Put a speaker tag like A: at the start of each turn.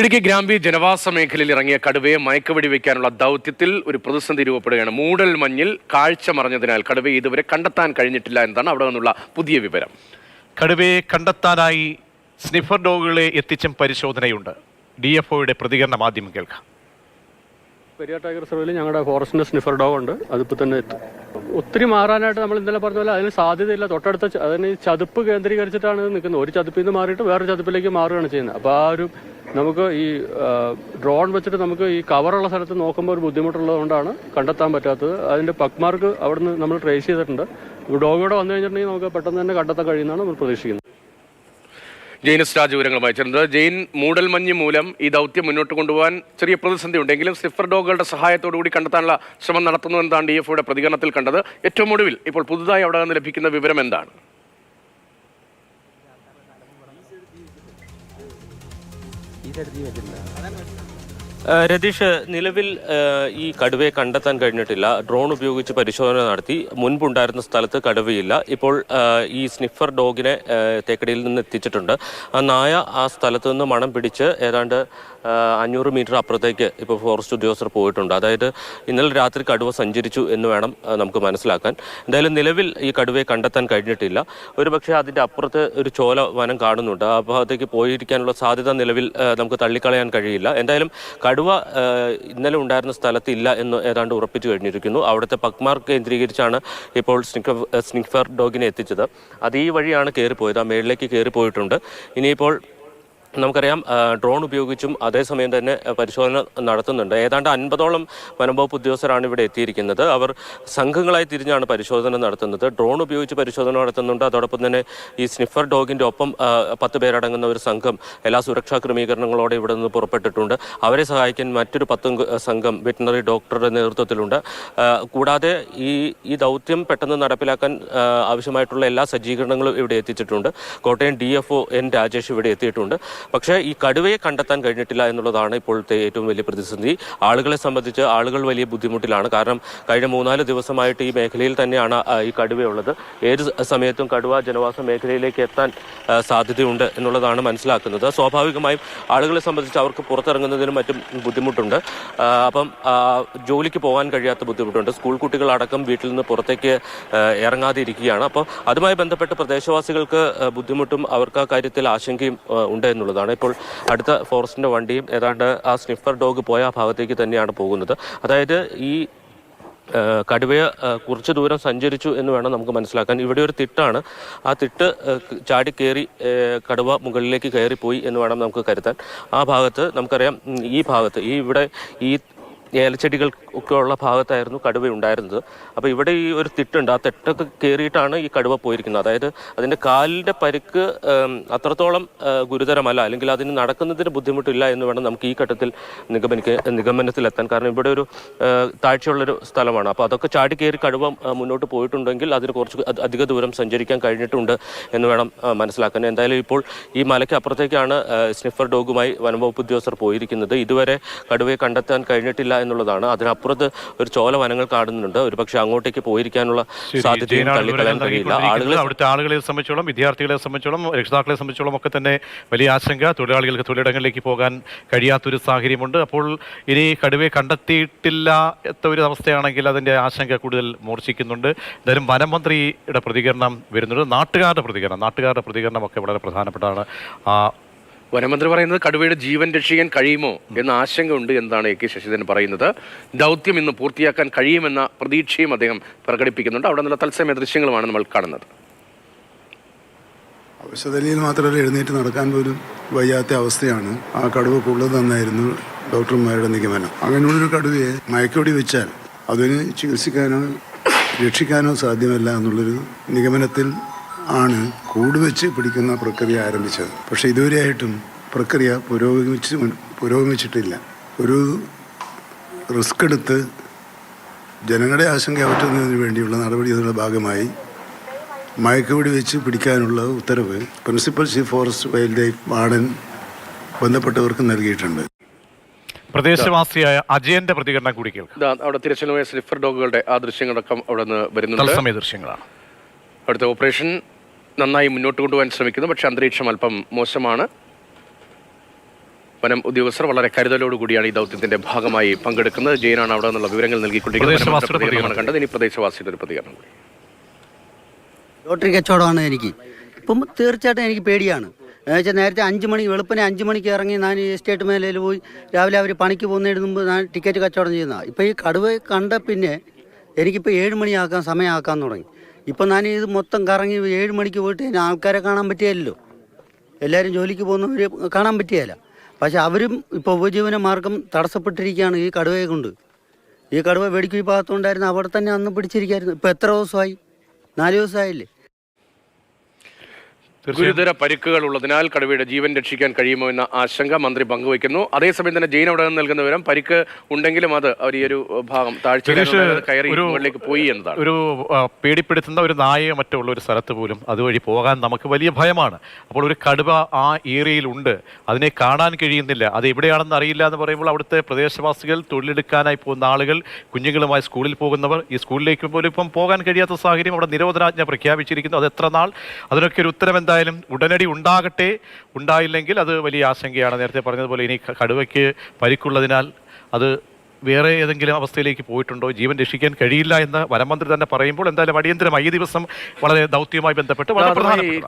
A: ഇടുക്കി ഗ്രാമ്പി ജനവാസ മേഖലയിൽ ഇറങ്ങിയ കടുവയെ മയക്കുവെടി വയ്ക്കാനുള്ള ദൗത്യത്തിൽ ഒരു പ്രതിസന്ധി രൂപപ്പെടുകയാണ്. മൂടൽ മഞ്ഞിൽ കാഴ്ച മറഞ്ഞതിനാൽ കടുവയെ ഇതുവരെ കണ്ടെത്താൻ കഴിഞ്ഞിട്ടില്ല എന്നാണ് അവിടെ നിന്നുള്ള പുതിയ വിവരം.
B: കടുവയെ കണ്ടെത്താനായി സ്നിഫർ ഡോഗുകളെ എത്തിച്ചും പരിശോധനയുണ്ട്. ഡി എഫ് ഒയുടെ പ്രതികരണം ആദ്യം കേൾക്കാം.
C: പെരിയ ടൈഗർ റിസർവിൽ ഞങ്ങളുടെ ഫോറസ്റ്റിന്റെ സ്നിഫർ ഡോഗ് ഉണ്ട് അതിപ്പോൾ തന്നെ എത്തും. ഒത്തിരി മാറാനായിട്ട് നമ്മൾ ഇന്നലെ പറഞ്ഞ പോലെ അതിന് സാധ്യതയില്ല. തൊട്ടടുത്ത അതിന് ചതുപ്പ് കേന്ദ്രീകരിച്ചിട്ടാണ് ഇത് നിൽക്കുന്നത്. ഒരു ചതുപ്പിൽ നിന്ന് മാറിയിട്ട് വേറൊരു ചതുപ്പിലേക്ക് മാറുകയാണ് ചെയ്യുന്നത്. അപ്പോൾ ആ ഒരു നമുക്ക് ഈ ഡ്രോൺ വെച്ചിട്ട് നമുക്ക് ഈ കവറുള്ള സ്ഥലത്ത് നോക്കുമ്പോൾ ഒരു ബുദ്ധിമുട്ടുള്ളതുകൊണ്ടാണ് കണ്ടെത്താൻ പറ്റാത്തത്. അതിന്റെ പക്മാർക്ക് അവിടെ നിന്ന് നമ്മൾ ട്രേസ് ചെയ്തിട്ടുണ്ട്. ഡോഗോടെ വന്നു കഴിഞ്ഞിട്ടുണ്ടെങ്കിൽ നമുക്ക് പെട്ടെന്ന് തന്നെ കണ്ടെത്താൻ കഴിയുന്നതാണ് നമ്മൾ പ്രതീക്ഷിക്കുന്നത്.
A: ജെയിൻസ് രാജ് വിവരങ്ങളുമായി ചേർന്നത് ജെയിൻ മൂടൽമഞ്ഞ് മൂലം ഈ ദൗത്യം മുന്നോട്ട് കൊണ്ടുപോകാൻ ചെറിയ പ്രതിസന്ധി ഉണ്ടെങ്കിലും സിഫർ ഡോഗുകളുടെ സഹായത്തോടു കൂടി കണ്ടെത്താനുള്ള ശ്രമം നടത്തുന്നു എന്നതാണ് ഡി എഫ് പ്രതികരണത്തിൽ കണ്ടത്. ഏറ്റവും ഒടുവിൽ ഇപ്പോൾ പുതുതായി അവിടെ നിന്ന് ലഭിക്കുന്ന വിവരം എന്താണ്?
D: تدريب الله രതീഷ് നിലവിൽ ഈ കടുവയെ കണ്ടെത്താൻ കഴിഞ്ഞിട്ടില്ല. ഡ്രോൺ ഉപയോഗിച്ച് പരിശോധന നടത്തി. മുൻപുണ്ടായിരുന്ന സ്ഥലത്ത് കടുവയില്ല. ഇപ്പോൾ ഈ സ്നിഫർ ഡോഗിനെ തേക്കടിയിൽ നിന്ന് എത്തിച്ചിട്ടുണ്ട്. ആ നായ ആ സ്ഥലത്ത് നിന്ന് മണം പിടിച്ച് ഏതാണ്ട് അഞ്ഞൂറ് മീറ്റർ അപ്പുറത്തേക്ക് ഇപ്പോൾ ഫോറസ്റ്റ് ഉദ്യോഗസ്ഥർ പോയിട്ടുണ്ട്. അതായത് ഇന്നലെ രാത്രി കടുവ സഞ്ചരിച്ചു എന്ന് വേണം നമുക്ക് മനസ്സിലാക്കാൻ. എന്തായാലും നിലവിൽ ഈ കടുവയെ കണ്ടെത്താൻ കഴിഞ്ഞിട്ടില്ല. ഒരു പക്ഷേ അതിന്റെ അപ്പുറത്ത് ഒരു ചോല വനം കാണുന്നുണ്ട്. ആ ഭാഗത്തേക്ക് പോയിരിക്കാനുള്ള സാധ്യത നിലവിൽ നമുക്ക് തള്ളിക്കളയാൻ കഴിയില്ല. എന്തായാലും കടുവ ഇന്നലെ ഉണ്ടായിരുന്ന സ്ഥലത്തില്ല എന്ന് ഏതാണ്ട് ഉറപ്പിച്ചു കഴിഞ്ഞിരിക്കുന്നു. അവിടുത്തെ പക്മാർ കേന്ദ്രീകരിച്ചാണ് ഇപ്പോൾ സ്നിഫർ സ്നിഫർ ഡോഗിനെ എത്തിച്ചത്. അത് ഈ വഴിയാണ് കയറിപ്പോയത് ആ മേളിലേക്ക് കയറിപ്പോയിട്ടുണ്ട് ഇനിയിപ്പോൾ നമുക്കറിയാം ഡ്രോൺ ഉപയോഗിച്ചും അതേസമയം തന്നെ പരിശോധന നടത്തുന്നുണ്ട്. ഏതാണ്ട് അൻപതോളം വനംവകുപ്പ് ഉദ്യോഗസ്ഥരാണ് ഇവിടെ എത്തിയിരിക്കുന്നത്. അവർ സംഘങ്ങളായി തിരിഞ്ഞാണ് പരിശോധന നടത്തുന്നത്. ഡ്രോൺ ഉപയോഗിച്ച് പരിശോധന നടത്തുന്നുണ്ട്. അതോടൊപ്പം തന്നെ ഈ സ്നിഫർ ഡോഗിന്റെ ഒപ്പം പത്ത് പേരടങ്ങുന്ന ഒരു സംഘം എല്ലാ സുരക്ഷാ ക്രമീകരണങ്ങളോടെ ഇവിടെ നിന്ന് പുറപ്പെട്ടിട്ടുണ്ട്. അവരെ സഹായിക്കാൻ മറ്റൊരു പത്ത് സംഘം വെറ്റിനറി ഡോക്ടറുടെ നേതൃത്വത്തിലുണ്ട്. കൂടാതെ ഈ ഈ ദൗത്യം പെട്ടെന്ന് നടപ്പിലാക്കാൻ ആവശ്യമായിട്ടുള്ള എല്ലാ സജ്ജീകരണങ്ങളും ഇവിടെ എത്തിച്ചിട്ടുണ്ട്. കോട്ടയം ഡി എൻ രാജേഷ് ഇവിടെ എത്തിയിട്ടുണ്ട്. പക്ഷേ ഈ കടുവയെ കണ്ടെത്താൻ കഴിഞ്ഞിട്ടില്ല എന്നുള്ളതാണ് ഇപ്പോഴത്തെ ഏറ്റവും വലിയ പ്രതിസന്ധി. ആളുകളെ സംബന്ധിച്ച് ആളുകൾ വലിയ ബുദ്ധിമുട്ടിലാണ്. കാരണം കഴിഞ്ഞ മൂന്നാൽ ദിവസമായിട്ട് ഈ മേഖലയിൽ തന്നെയാണ് ഈ കടുവയുള്ളത്. ഏത് സമയത്തും കടുവ ജനവാസ മേഖലയിലേക്ക് എത്താൻ സാധ്യതയുണ്ട് എന്നുള്ളതാണ് മനസ്സിലാക്കുന്നത്. സ്വാഭാവികമായും ആളുകളെ സംബന്ധിച്ച് അവർക്ക് പുറത്തിറങ്ങുന്നതിനും മറ്റും ബുദ്ധിമുട്ടുണ്ട്. അപ്പം ജോലിക്ക് പോകാൻ കഴിയാത്ത ബുദ്ധിമുട്ടുണ്ട്. സ്കൂൾ കുട്ടികളടക്കം വീട്ടിൽ നിന്ന് പുറത്തേക്ക് ഇറങ്ങാതെ ഇരിക്കുകയാണ് അപ്പോൾ അതുമായി ബന്ധപ്പെട്ട് പ്രദേശവാസികൾക്ക് ബുദ്ധിമുട്ടും അവർക്ക് ആ കാര്യത്തിൽ ആശങ്കയും ഉണ്ട് എന്നുള്ളതാണ് ഇപ്പോൾ അടുത്ത ഫോറസ്റ്റിന്റെ വണ്ടിയും ഏതാണ്ട് ആ സ്നിഫർ ഡോഗ് പോയ ആ ഭാഗത്തേക്ക് തന്നെയാണ് പോകുന്നത്. അതായത് ഈ കടുവയെ കുറച്ച് ദൂരം സഞ്ചരിച്ചു എന്ന് വേണം നമുക്ക് മനസ്സിലാക്കാൻ. ഇവിടെ ഒരു തിട്ടാണ്. ആ തിട്ട് ചാടി കയറി കടുവ മുകളിലേക്ക് കയറിപ്പോയി എന്ന് വേണം നമുക്ക് കരുതാൻ. ആ ഭാഗത്ത് നമുക്കറിയാം ഈ ഭാഗത്ത് ഈ ഇവിടെ ഈ ഏലച്ചെടികൾ ഒക്കെ ഉള്ള ഭാഗത്തായിരുന്നു കടുവ ഉണ്ടായിരുന്നത്. അപ്പോൾ ഇവിടെ ഈ ഒരു തിട്ടുണ്ട്. ആ തിട്ടൊക്കെ കയറിയിട്ടാണ് ഈ കടുവ പോയിരിക്കുന്നത്. അതായത് അതിന്റെ കാലിന്റെ പരിക്ക് അത്രത്തോളം ഗുരുതരമല്ല. അല്ലെങ്കിൽ അതിന് നടക്കുന്നതിന് ബുദ്ധിമുട്ടില്ല എന്ന് വേണം നമുക്ക് ഈ ഘട്ടത്തിൽ നിഗമനിക്ക് നിഗമനത്തിലെത്താൻ. കാരണം ഇവിടെ ഒരു താഴ്ചയുള്ളൊരു സ്ഥലമാണ്. അപ്പോൾ അതൊക്കെ ചാടി കയറി കടുവ മുന്നോട്ട് പോയിട്ടുണ്ടെങ്കിൽ അതിന് കുറച്ച് അധിക ദൂരം സഞ്ചരിക്കാൻ കഴിഞ്ഞിട്ടുണ്ട് എന്ന് വേണം മനസ്സിലാക്കാൻ. എന്തായാലും ഇപ്പോൾ ഈ മലയ്ക്ക് അപ്പുറത്തേക്കാണ് സ്നിഫർ ഡോഗുമായി വനംവകുപ്പ് ഉദ്യോഗസ്ഥർ പോയിരിക്കുന്നത്. ഇതുവരെ കടുവയെ കണ്ടെത്താൻ കഴിഞ്ഞിട്ടില്ല എന്നുള്ളതാണ്. അതിനപ്പുറത്ത് ഒരു ചോല വനങ്ങൾ കാണുന്നുണ്ട് ഒരു പക്ഷേ അങ്ങോട്ടേക്ക് പോയിരിക്കാനുള്ള സാധ്യതയും തള്ളിക്കളയാൻ കഴിയില്ല. ആളുകളെ
B: അവിടുത്തെ ആളുകളെ സംബന്ധിച്ചോളം വിദ്യാർത്ഥികളെ സംബന്ധിച്ചോളം രക്ഷിതാക്കളെ സംബന്ധിച്ചോളം ഒക്കെ തന്നെ വലിയ ആശങ്ക. തൊഴിലാളികൾക്ക് തൊഴിലിടങ്ങളിലേക്ക് പോകാൻ കഴിയാത്തൊരു സാഹചര്യമുണ്ട്. അപ്പോൾ ഇനി കടുവയെ കണ്ടെത്തിയിട്ടില്ല എത്ത ഒരു അവസ്ഥയാണെങ്കിൽ അതിന്റെ ആശങ്ക കൂടുതൽ മൂർച്ഛിക്കുന്നുണ്ട്. എന്തായാലും വനമന്ത്രിയുടെ പ്രതികരണം വരുന്നുണ്ട്. നാട്ടുകാരുടെ പ്രതികരണം നാട്ടുകാരുടെ പ്രതികരണമൊക്കെ വളരെ പ്രധാനപ്പെട്ടതാണ്. ആ
A: വനമന്ത്രി പറയുന്നത് കടുവയുടെ ജീവൻ രക്ഷിക്കാൻ കഴിയുമോ എന്ന ആശങ്ക ഉണ്ട് എന്നാണ് എ കെ ശശിധരൻ പറയുന്നത്. ദൗത്യം ഇന്ന് പൂർത്തിയാക്കാൻ കഴിയുമെന്ന പ്രതീക്ഷയും അദ്ദേഹം പ്രകടിപ്പിക്കുന്നുണ്ട്. അവിടെ നിന്നുള്ള തത്സമയ ദൃശ്യങ്ങളുമാണ് നമ്മൾ കാണുന്നത്.
E: അവശതലയിൽ മാത്രമല്ല എഴുന്നേറ്റ് നടക്കാൻ പോലും വയ്യാത്ത അവസ്ഥയാണ്. ആ കടുവ കൊള്ളുന്നതെന്നായിരുന്നു ഡോക്ടർമാരുടെ നിഗമനം. അങ്ങനെയുള്ളൊരു കടുവയെ മയക്കോടി വെച്ചാൽ അതിന് ചികിത്സിക്കാനോ രക്ഷിക്കാനോ സാധ്യമല്ല എന്നുള്ളൊരു നിഗമനത്തിൽ ആണ് കൂട് വെച്ച് പിടിക്കുന്ന പ്രക്രിയ ആരംഭിച്ചത്. പക്ഷേ ഇതുവരെയായിട്ടും പ്രക്രിയ പുരോഗമിച്ച് പുരോഗമിച്ചിട്ടില്ല. ഒരു റിസ്ക് എടുത്ത് ജനങ്ങളുടെ ആശങ്ക അകറ്റുന്നതിന് വേണ്ടിയുള്ള നടപടിയുടെ ഭാഗമായി മയക്കുവെടി വെച്ച് പിടിക്കാനുള്ള ഉത്തരവ് principal chief forest wild life warden ബന്ധപ്പെട്ടവർക്ക് നൽകിയിട്ടുണ്ട്.
B: പ്രദേശവാസിയായ അജയന്റെ പ്രതികരണം കൂടി കേൾക്കാം.
A: ഇതാ അവിടെ തിരച്ചിലുമായ സ്ലിഫർ ഡോഗുകളുടെ ആ ദൃശ്യങ്ങളടക്കം അവിടെ നിന്ന് വരുന്നുണ്ട്
B: ദൃശ്യങ്ങളാണ്.
A: അവിടുത്തെ ഓപ്പറേഷൻ നന്നായി മുന്നോട്ട് കൊണ്ടുപോകാൻ ശ്രമിക്കുന്നു. പക്ഷേ അന്തരീക്ഷം അല്പം മോശമാണ്. വനം ഉദ്യോഗസ്ഥർ വളരെ കരുതലോടുകൂടിയാണ് ഈ ദൗത്യത്തിന്റെ ഭാഗമായി പങ്കെടുക്കുന്നത്. ജയനാണ് അവിടെ നിന്നുള്ള വിവരങ്ങൾ നൽകിക്കൊണ്ടിരിക്കുന്നത്. കണ്ടത്. ഇനി പ്രദേശവാസിയുടെ ഒരു പ്രതികരണം.
F: ലോട്ടറി കച്ചവടമാണ് എനിക്ക്. ഇപ്പം തീർച്ചയായിട്ടും എനിക്ക് പേടിയാണ്. എന്നുവെച്ചാൽ നേരത്തെ അഞ്ച് മണി വെളുപ്പിനെ അഞ്ച് മണിക്ക് ഇറങ്ങി ഞാൻ ഈ എസ്റ്റേറ്റ് മേഖലയിൽ പോയി രാവിലെ അവർ പണിക്ക് പോകുന്നതിന് മുമ്പ് ഞാൻ ടിക്കറ്റ് കച്ചവടം ചെയ്യുന്നതാണ് ഇപ്പോൾ ഈ കടുവ കണ്ട പിന്നെ എനിക്കിപ്പോൾ ഏഴ് മണിയാക്കാൻ സമയമാക്കാൻ തുടങ്ങി. ഇപ്പം ഞാൻ ഇത് മൊത്തം കറങ്ങി ഏഴ് മണിക്ക് പോയിട്ട് ഇനി ആൾക്കാരെ കാണാൻ പറ്റിയല്ലോ എല്ലാവരും ജോലിക്ക് പോകുന്നവർ കാണാൻ പറ്റിയല്ല പക്ഷെ അവരും ഇപ്പോൾ ഉപജീവന മാർഗം തടസ്സപ്പെട്ടിരിക്കുകയാണ് ഈ കടുവയെ കൊണ്ട്. ഈ കടുവ വെടിക്കുഴി ഭാഗത്തുണ്ടായിരുന്നു അവിടെ തന്നെ അന്ന് പിടിച്ചിരിക്കായിരുന്നു. ഇപ്പോൾ എത്ര ദിവസമായി? നാല് ദിവസമായില്ലേ?
A: ഗുരുതര പരിക്കുകൾ ഉള്ളതിനാൽ കടുവയുടെ ജീവൻ രക്ഷിക്കാൻ കഴിയുമോ എന്ന ആശങ്ക മന്ത്രി പങ്കുവയ്ക്കുന്നു. അതേസമയം തന്നെ ജയിൻ അവിടെ നിന്ന് നൽകുന്ന വിവരം പരിക്ക് ഉണ്ടെങ്കിലും അത് അവർ ഈ ഒരു ഭാഗം താഴ്ച കയറി മുകളിലേക്ക് പോയി എന്നതാണ്.
B: ഒരു പേടിപ്പെടുത്തുന്ന ഒരു നായയെ മറ്റുള്ള ഒരു സ്ഥലത്ത് പോലും അതുവഴി പോകാൻ നമുക്ക് വലിയ ഭയമാണ്. അപ്പോൾ ഒരു കടുവ ആ ഏരിയയിലുണ്ട്. അതിനെ കാണാൻ കഴിയുന്നില്ല. അത് എവിടെയാണെന്ന് അറിയില്ല എന്ന് പറയുമ്പോൾ അവിടുത്തെ പ്രദേശവാസികൾ തൊഴിലെടുക്കാനായി പോകുന്ന ആളുകൾ കുഞ്ഞുങ്ങളുമായി സ്കൂളിൽ പോകുന്നവർ ഈ സ്കൂളിലേക്ക് പോലും ഇപ്പം പോകാൻ കഴിയാത്ത സാഹചര്യം അവിടെ നിരോധനാജ്ഞ പ്രഖ്യാപിച്ചിരിക്കുന്നു. അത് എത്ര നാൾ? അതിനൊക്കെ ഒരു ഉത്തരം എന്തായാലും ഉടനടി ഉണ്ടാകട്ടെ ഉണ്ടായില്ലെങ്കിൽ അത് വലിയ ആശങ്കയാണ്. നേരത്തെ പറഞ്ഞതുപോലെ ഇനി കടുവയ്ക്ക് പരിക്കുള്ളതിനാൽ അത് വേറെ ഏതെങ്കിലും അവസ്ഥയിലേക്ക് പോയിട്ടുണ്ടോ? ജീവൻ രക്ഷിക്കാൻ കഴിയില്ല എന്ന് വനമന്ത്രി തന്നെ പറയുമ്പോൾ എന്തായാലും അടിയന്തരമായി ഈ ദിവസം വളരെ ദൗത്യവുമായി ബന്ധപ്പെട്ട് വളരെ
A: അതുമായി
B: പ്രധാനപ്പെട്ടതാണ്.